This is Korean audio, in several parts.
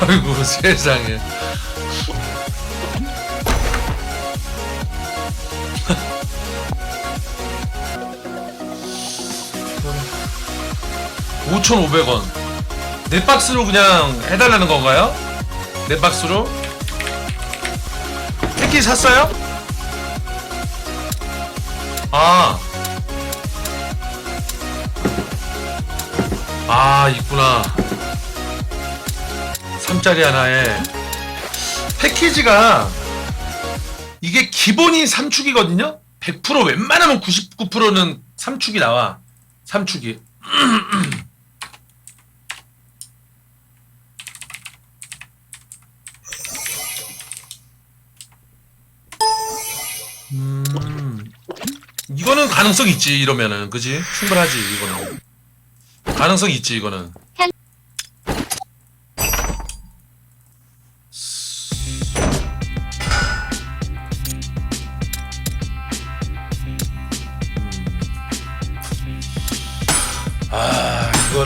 아이고 세상에. (5,500원) 네 박스로 그냥 해달라는 건가요? 네 박스로? 패키지 샀어요? 아. 아, 있구나. 3짜리 하나에. 패키지가, 이게 기본이 3축이거든요? 100% 웬만하면 99%는 3축이 나와. 3축이. 음. 이거는 가능성 있지 이러면은 그지 충분하지 이거는 가능성 있지 이거는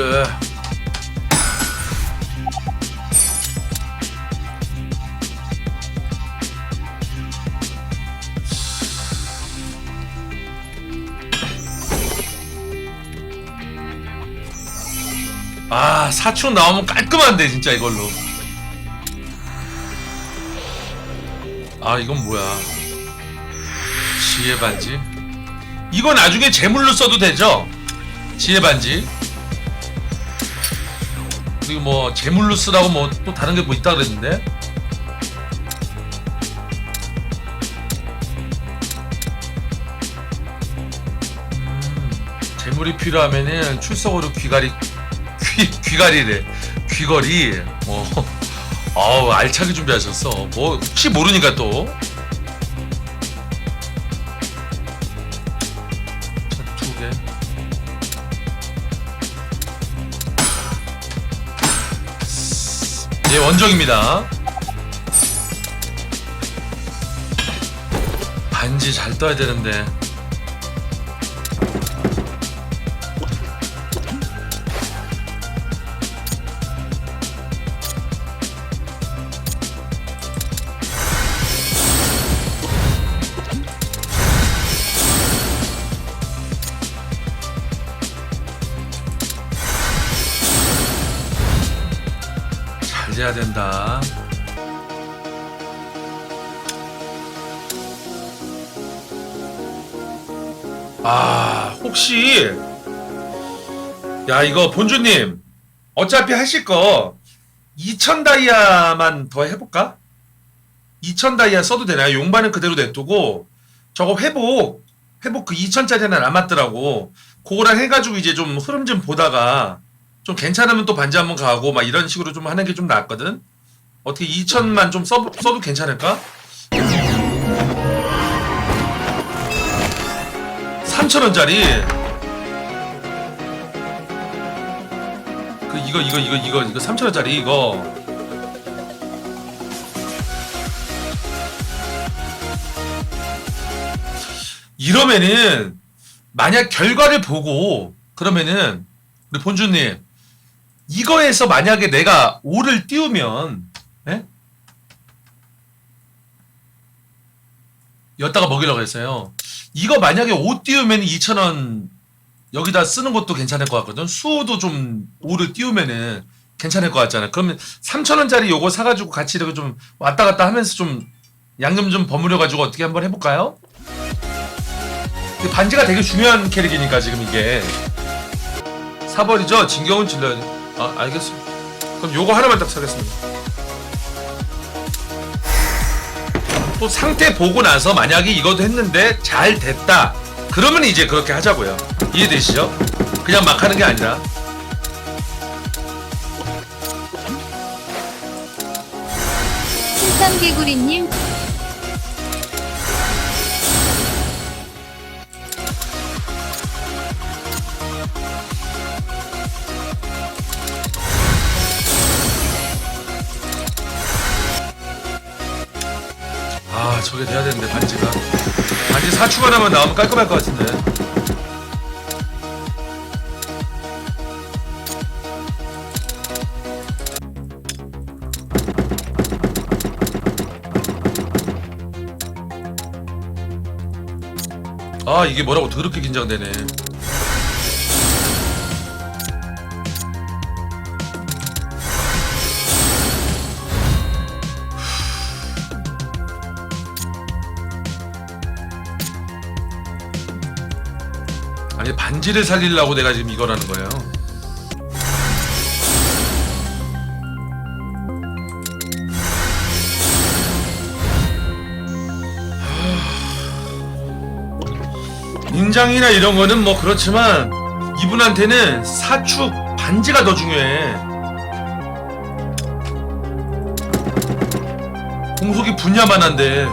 아 이거를 아 사촌 나오면 깔끔한데 진짜 이걸로. 아 이건 뭐야? 지혜 반지? 이거 나중에 재물로 써도 되죠? 지혜 반지 그리고 뭐 재물로 쓰라고 뭐 또 다른 게 뭐 있다 그랬는데 음, 재물이 필요하면은 출석으로 귀가리 귀, 귀가리래. 귀걸이. 어. 아우, 알차게 준비하셨어. 뭐, 혹시 모르니까 또. 예, 원정입니다. 반지 잘 떠야 되는데. 잘 돼야 된다. 아, 혹시 야, 이거 본주님 어차피 하실 거2000 다이아만 더 해볼까? 2000 다이아 써도 되나요? 용반은 그대로 냅두고 저거 회복 회복 그 2000짜리 하나 남았더라고. 그거랑 해가지고 이제 좀 흐름 좀 보다가 좀 괜찮으면 또 반지 한번 가고 막 이런 식으로 좀 하는 게 좀 낫거든. 어떻게 2천만 좀 써, 써도 괜찮을까? 3천원짜리 그 이거 이거 이거 이거 이거 3천원짜리 이거 이러면은 만약 결과를 보고 그러면은 우리 본주님 이거에서 만약에 내가 5를 띄우면 예? 여기다가 먹이려고 했어요. 이거 만약에 5 띄우면 2,000원 여기다 쓰는 것도 괜찮을 것 같거든. 수호도 좀 5를 띄우면은 괜찮을 것 같잖아. 그러면 3,000원짜리 요거 사가지고 같이 이렇게 좀 왔다 갔다 하면서 좀 양념 좀 버무려가지고 어떻게 한번 해볼까요? 반지가 되게 중요한 캐릭이니까 지금 이게 사버리죠? 진경은 질러야 돼. 아, 알겠습니다. 그럼 요거 하나만 딱 사겠습니다. 또 상태 보고 나서 만약에 이것도 했는데 잘 됐다. 그러면 이제 그렇게 하자고요. 이해되시죠? 그냥 막 하는 게 아니라. 신성개구리님 그게 돼야 되는데 반지가. 반지 사축 하나만 나오면 깔끔할 것 같은데. 아 이게 뭐라고 더럽게 긴장되네. 반지를 살리려고 내가 지금 이거라는 거예요 인장이나 이런 거는 뭐 그렇지만 이분한테는 사축 반지가 더 중요해. 공속이 분야만 한데.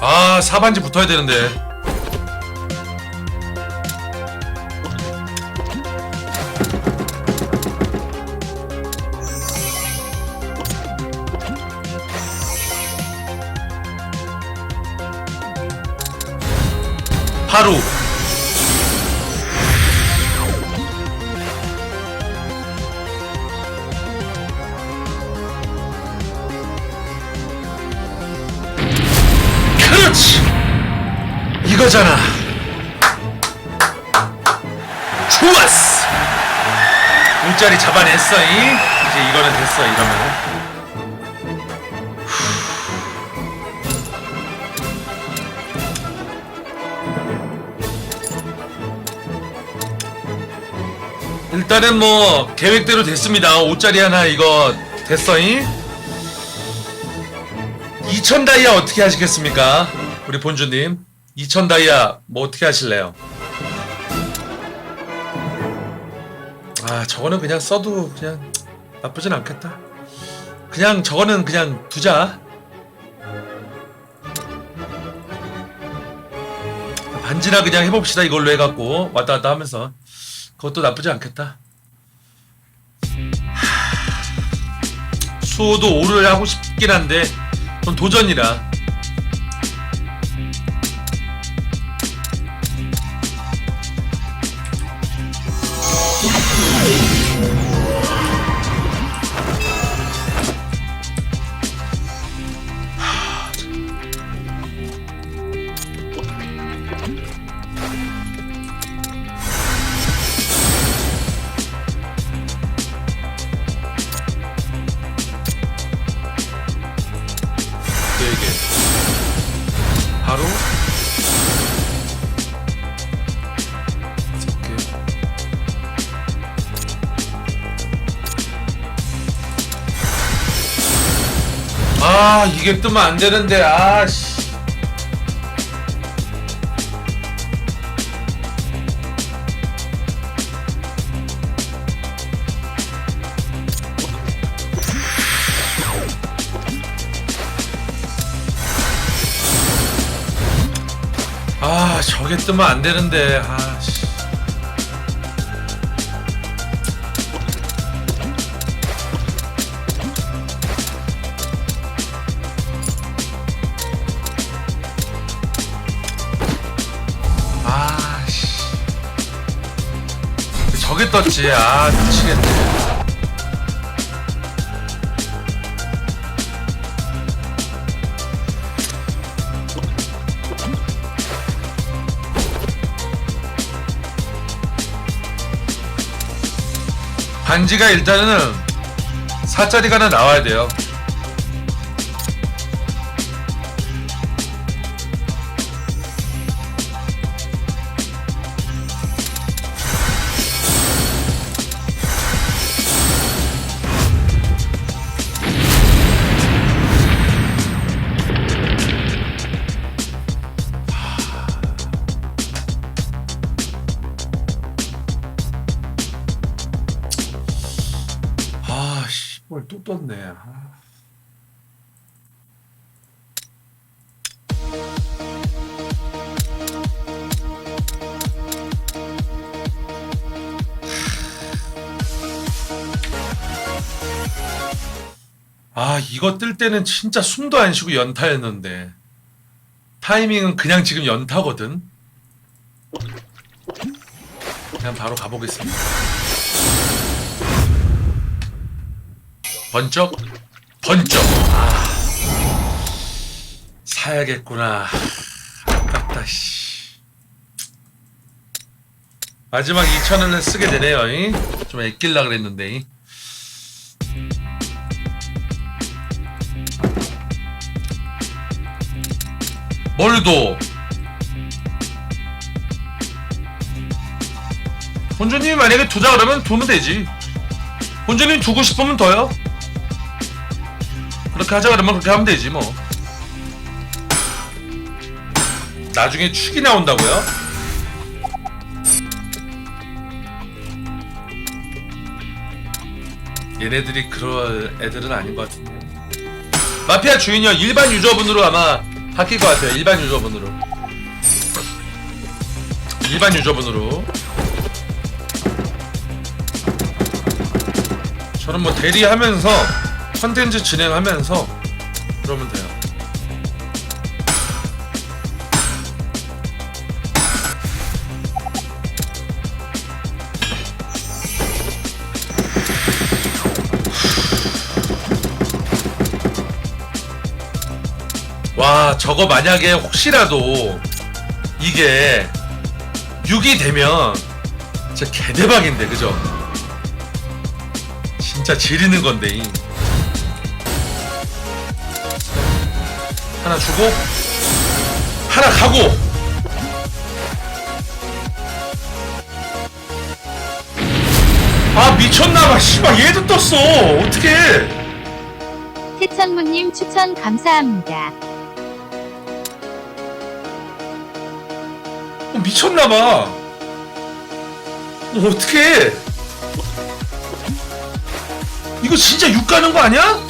아 사반지 붙어야 되는데. 하루 이거잖아 좋았어. 물자리 잡아냈어 이 이제 이거는 됐어 이러면. 일단은 뭐 계획대로 됐습니다. 5짜리 하나 이거 됐어 이2000 다이아 어떻게 하시겠습니까? 우리 본주님 2000 다이아 뭐 어떻게 하실래요? 아 저거는 그냥 써도 그냥 나쁘진 않겠다. 그냥 저거는 그냥 두자. 반지나 그냥 해봅시다 이걸로 해갖고. 왔다 갔다 하면서. 그것도 나쁘지 않겠다. 하, 수호도 오를 하고 싶긴 한데 그건 도전이라 이게 뜨면 안 되는데 아씨. 아 저게 뜨면 안 되는데 아 떴지. 아 미치겠네. 반지가 일단은 4짜리가 하나 나와야 돼요 똥을 뚝 떴네. 아. 아 이거 뜰 때는 진짜 숨도 안 쉬고 연타였는데 타이밍은 그냥 지금 연타거든 그냥 바로 가보겠습니다 번쩍, 번쩍. 아, 사야겠구나. 아깝다, 씨. 마지막 2,000원을 쓰게 되네요. 이? 좀 아낄라 그랬는데. 이. 뭘도 본주님이 만약에 두자 그러면 두면 되지 본주님 두고 싶으면 더요 그렇게 하자 그러면 그렇게 하면 되지 뭐. 나중에 축이 나온다고요? 얘네들이 그럴 애들은 아닌 것 같은데. 마피아 주인이요. 일반 유저분으로 아마 바뀔 것 같아요. 일반 유저분으로. 일반 유저분으로. 저는 뭐 대리하면서 컨텐츠 진행하면서 그러면 돼요 와 저거 만약에 혹시라도 이게 6이 되면 진짜 개대박인데 그죠? 진짜 지리는 건데 이. 하나 주고 하나 가고 아 미쳤나봐 씨발 얘도 떴어 어떡해 태천무님 추천 감사합니다. 어, 미쳤나봐. 어, 어떡해. 이거 진짜 육 가는 거 아니야?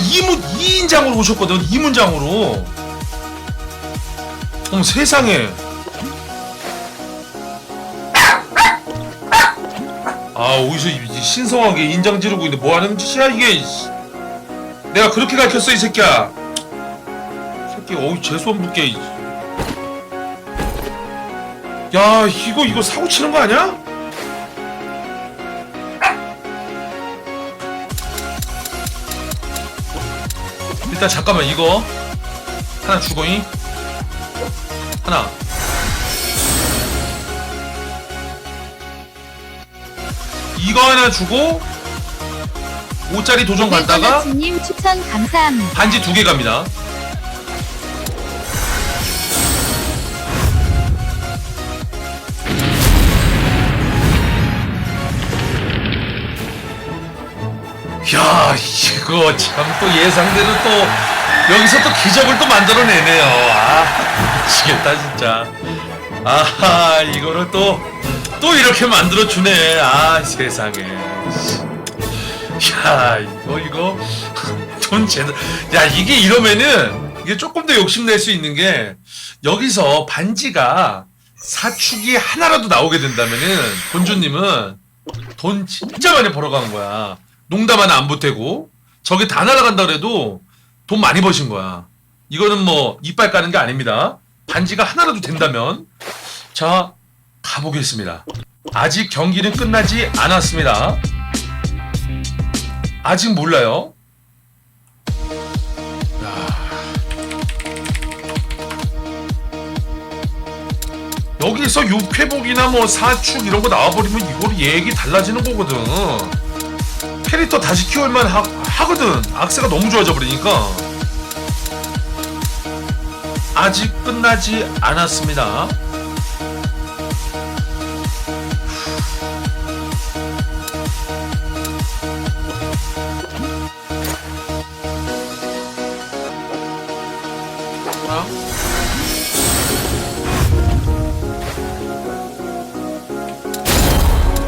아니, 이문, 2인장으로 오셨거든, 2문장으로. 어머, 세상에. 아, 어디서 신성하게 인장 지르고 있는데 뭐 하는 짓이야, 이게. 씨. 내가 그렇게 가르쳤어, 이 새끼야. 새끼 어이 재수없는 게 야, 이거 이거 사고 치는 거 아니야? 일단 잠깐만 이거 하나 주고잉 하나 이거 하나 주고 5짜리 도전 갔다가 님 추천 감사합니다. 반지 두 개 갑니다. 야, 이거 참 또 예상대로 또 여기서 또 기적을 또 만들어내네요. 아, 미치겠다 진짜. 아하, 이거를 또 또 이렇게 만들어 주네. 아, 세상에. 야, 이거 이거 돈 제대로. 야, 이게 이러면은 이게 조금 더 욕심낼 수 있는 게 여기서 반지가 사축이 하나라도 나오게 된다면은 본주님은 돈 진짜 많이 벌어가는 거야. 농담 하나 안 보태고 저게 다 날아간다 그래도 돈 많이 버신 거야. 이거는 뭐 이빨 까는 게 아닙니다. 반지가 하나라도 된다면 자 가보겠습니다. 아직 경기는 끝나지 않았습니다. 아직 몰라요. 야. 여기서 육회복이나 뭐 사축 이런 거 나와버리면 이거로 얘기 달라지는 거거든. 캐릭터 다시 키울만 하, 하거든. 악세가 너무 좋아져 버리니까. 아직 끝나지 않았습니다.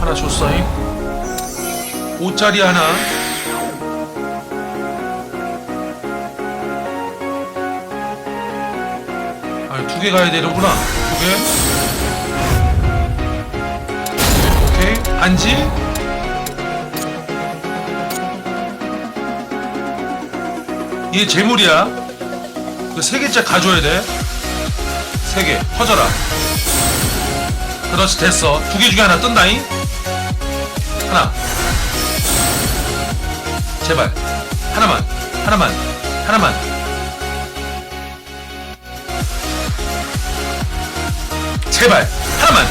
하나 줬어잉 5짜리 하나. 아, 두개 가야 되는구나. 두 개. 오케이. 반지. 이게 재물이야. 그세 개째 가져야 돼세개. 터져라. 그렇지 됐어. 두 개 중에 하나 뜬다잉. 하나 제발. 하나만 하나만 하나만. 제발 하나만.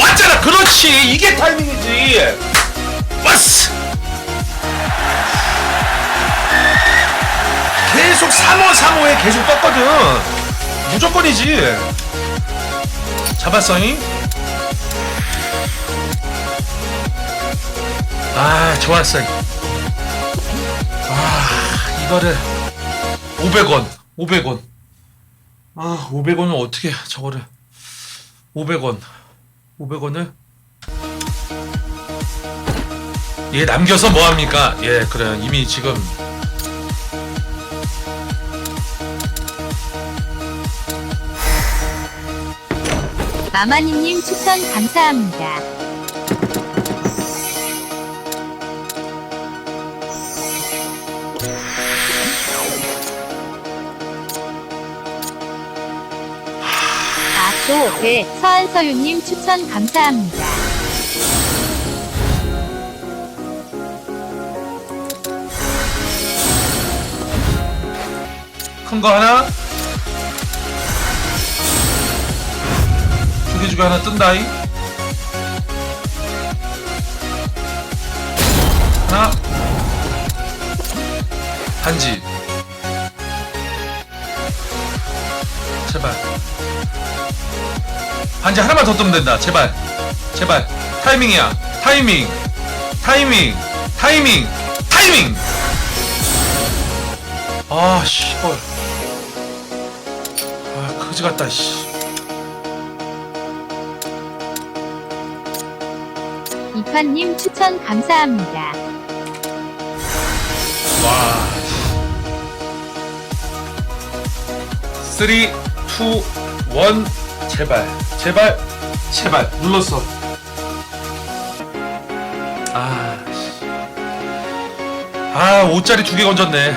왔잖아 그렇지. 이게 타이밍이지. 왔어 계속 3호 3호에 계속 떴거든. 무조건이지. 잡았어잉? 아 좋았어 아 이거를 500원 500원. 아 500원은 어떻게 저거를 500원 500원을? 얘 남겨서 뭐 합니까? 예 그래 이미 지금 마마니님 추천 감사합니다. 또배 서한서유님 추천 감사합니다. 큰 거 하나? 두 개 중에 하나 뜬다이 하나? 반지. 제발 반지 하나만 더 뜨면 된다. 제발. 제발. 타이밍이야. 타이밍. 타이밍. 타이밍. 타이밍. 아 씨발. 아 거지 같다 씨. 이판님 추천 감사합니다. 와. 3, 2, 1, 제발, 제발, 제발, 눌렀어. 아, 씨. 아, 5짜리 두 개 건졌네.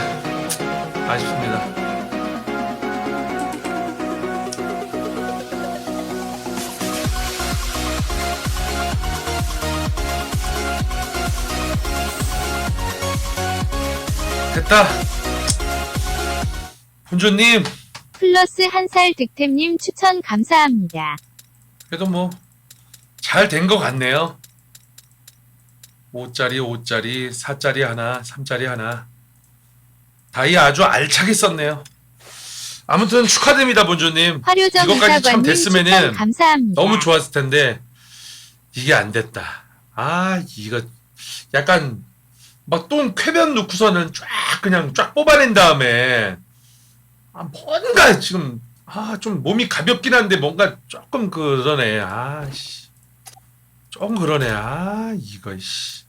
아쉽습니다. 됐다. 본주님, 플러스 한 살 득템님 추천 감사합니다. 그래도 뭐, 잘 된 것 같네요. 5짜리, 5짜리, 4짜리 하나, 3짜리 하나. 다이 아주 알차게 썼네요. 아무튼 축하드립니다, 본주님. 화료정 이것까지 참 이사관님 됐으면은 감사합니다. 너무 좋았을 텐데, 이게 안 됐다. 아, 이거, 약간, 막 똥 쾌변 놓고서는 쫙, 그냥 쫙 뽑아낸 다음에, 아, 뭔가 지금, 아, 좀 몸이 가볍긴 한데 뭔가 조금 그러네. 아, 씨. 조금 그러네. 아, 이거, 씨.